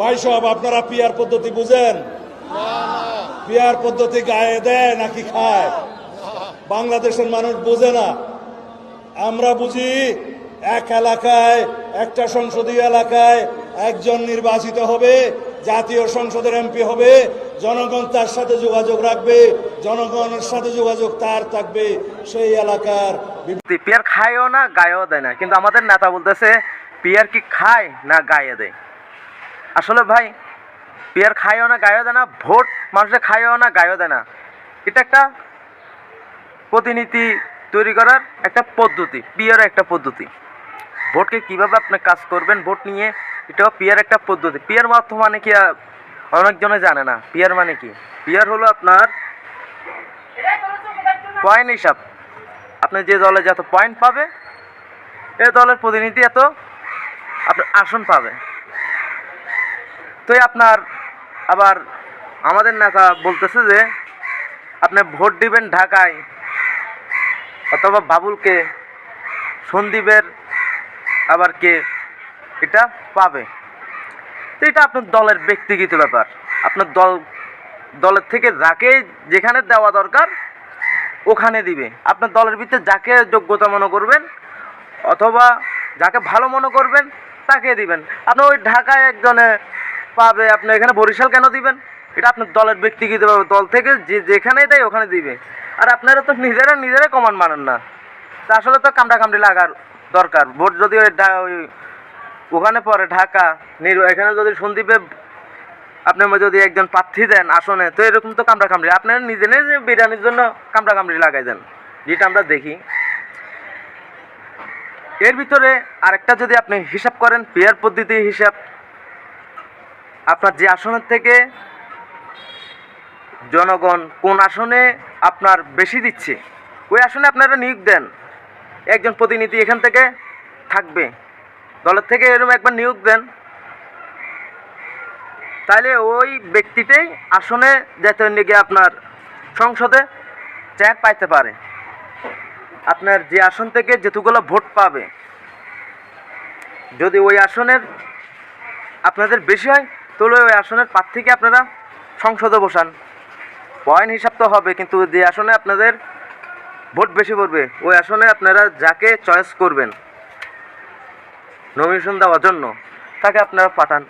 ভাই সব আপনারা পিয়ার পদ্ধতি বুঝেন? পিয়ার পদ্ধতি গায়ে দেয় নাকি খায়? বাংলাদেশের মানুষ বোঝে না। আমরা বুঝি এক এলাকায়, একটা সংসদীয় এলাকায় একজন নির্বাচিত হবে, জাতীয় সংসদের এমপি হবে, জনগণ তার সাথে যোগাযোগ রাখবে, জনগণের সাথে যোগাযোগ তার থাকবে, সেই এলাকার পিয়ার খায়ও না, গায়েও দেয় না। কিন্তু আমাদের নেতা বলতেছে, পিয়ার কি খায় না গায়ে দেয়? আসলে ভাই পেয়ার খায়ও না গায়েও দেয় না ভোট মানুষের খায়ও না গায়েও দেয় না এটা একটা প্রতিনিধি তৈরি করার একটা পদ্ধতি পিয়ার একটা পদ্ধতি। ভোটকে কীভাবে আপনি কাজ করবেন, ভোট নিয়ে এটাও পিয়ার একটা পদ্ধতি। পিয়ার অর্থ মানে কি অনেকজনে জানে না। পিয়ার মানে কি? পিয়ার হলো আপনার পয়েন্ট হিসাব। আপনি যে দলে যত পয়েন্ট পাবে, এ দলের প্রতিনিধি এত আপনার আসন পাবে। তো আপনার আবার আমাদের নেতা বলতেছে যে, আপনি ভোট দিবেন ঢাকায় অথবা বাবুলকে, সন্দীপের আবার কে, এটা পাবে। তো এটা আপনার দলের ব্যক্তিগত ব্যাপার। আপনার দল, দলের থেকে যাকে যেখানে দেওয়া দরকার, ওখানে দিবে। আপনার দলের ভিতরে যাকে যোগ্যতা মনে করবেন, অথবা যাকে ভালো মনে করবেন, তাকে দিবেন। আপনি ওই ঢাকায় একজনে পাবে আপনি এখানে বরিশাল কেন দিবেন? এটা আপনার দলের ব্যক্তিগত। দল থেকে যে যেখানেই দেয় ওখানে দিবে। আর আপনারা তো নিজেরা নিজেরা কমান মানেন না। তা আসলে তো কামড়া কামড়ি লাগার দরকার। ভোট যদি ওই ওখানে পরে ঢাকা এখানে যদি সন্দীপে আপনি যদি একজন প্রার্থী দেন আসনে, তো এরকম তো কামড়া কামড়ি আপনারা নিজে নিজে বিরিয়ানির জন্য কামড়া কামড়ি লাগাই দেন। যেটা আমরা দেখি। এর ভিতরে আরেকটা যদি আপনি হিসাব করেন, পেয়ার পদ্ধতি হিসাব আপনার যে আসনের থেকে জনগণ কোন আসনে আপনার বেশি দিচ্ছে, ওই আসনে আপনারা নিয়োগ দেন। একজন প্রতিনিধি এখান থেকে থাকবে, দলের থেকে এরকম একবার নিয়োগ দেন। তাহলে ওই ব্যক্তিটাই আসনে যাতে গিয়ে আপনার সংসদে চ্যাক পাইতে পারে। আপনার যে আসন থেকে যেতুগুলো ভোট পাবে, যদি ওই আসনের আপনাদের বেশি হয় তাহলে ওই আসনের প্রার্থীকে আপনারা সংসদে বসান। পয়েন্ট হিসাব তো হবে, কিন্তু যে আসনে আপনাদের ভোট বেশি পড়বে, ওই আসনে আপনারা যাকে চয়েস করবেন, নমিনেশন দেওয়ার জন্য, তাকে আপনারা পাঠান।